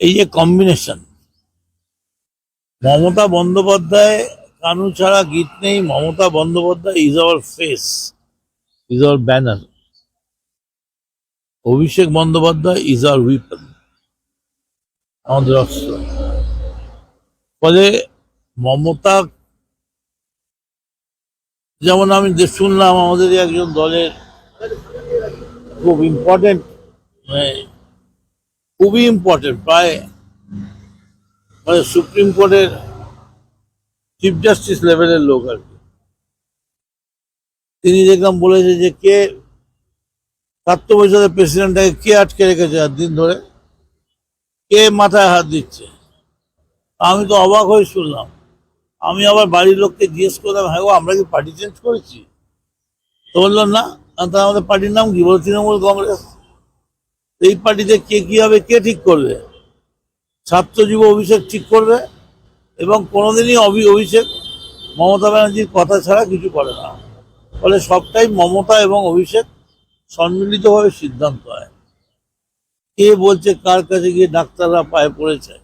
এই যে কম্বিনেশন মমতা বন্দ্যোপাধ্যায় কানু ছাড়া গীত নেই, Mamata Bandyopadhyay is our face is our banner Abhishek Bandyopadhyay is our weapon আমাদের অস্ত্র। ফলে মমতা, যেমন আমি শুনলাম আমাদের একজন দলের খুব ইম্পর্টেন্ট মানে খুবই ইম্পর্টেন্ট প্রায় মানে সুপ্রিম কোর্টের চিফ জাস্টিস লেভেলের লোক আর কি। তিনি দেখলাম বলেছে যে কে ছাত্র পরিষদের প্রেসিডেন্টটাকে কে আটকে রেখেছে আর দিন ধরে, কে মাথায় হাত দিচ্ছে। আমি তো অবাক হয়ে শুনলাম। আমি আবার বাড়ির লোককে জিজ্ঞেস করলাম হ্যাঁ গো, আমরা কি পার্টি চেঞ্জ করেছি? তো বলল, না। আর তা আমাদের পার্টির নাম কি? বলো, তৃণমূল কংগ্রেস। এই পার্টিতে কে কি হবে, কে ঠিক করবে? যুব অভিষেক ঠিক করবে এবং কোনোদিনই অভি, অভিষেক মমতা ব্যানার্জির কথা ছাড়া কিছু করে না। ফলে সবটাই মমতা এবং অভিষেক সম্মিলিতভাবে সিদ্ধান্ত হয়। কে বলছে, কার কাছে গিয়ে ডাক্তাররা পায়ে পড়েছে?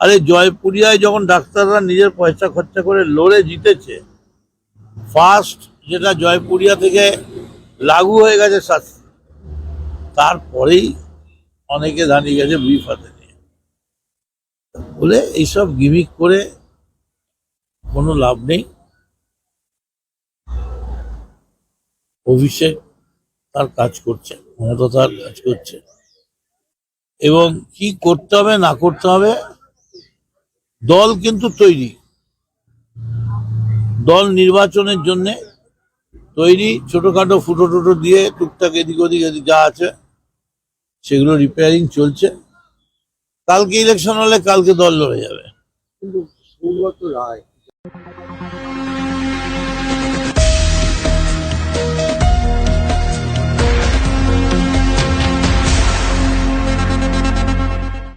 আরে জয়পুরিয়ায় যখন ডাক্তাররা নিজের পয়সা খরচা করে লড়ে জিতেছে ফার্স্ট যেটা জয়পুরিয়া থেকে লাগু হয়ে গেছে শাস্তি। তারপরেই অনেকে দাঁড়িয়ে গেছে বিফ হাতে নিয়ে। বলে এইসব গিমিক করে কোনো লাভ নেই। অভিষেক তার কাজ করছে, মমতা তার কাজ করছে। এবং কি করতে হবে, না করতে হবে, দল কিন্তু তৈরি। দল নির্বাচনের জন্যে তৈরি, ছোটখাটো ফুটো টুটো দিয়ে টুকটাক এদিক ওদিক এদিক যা আছে। সেগুলো রিপেয়ারিং চলছে। কালকে ইলেকশন হলে কালকে দল লড়ে যাবে। কিন্তু সৌগত রায়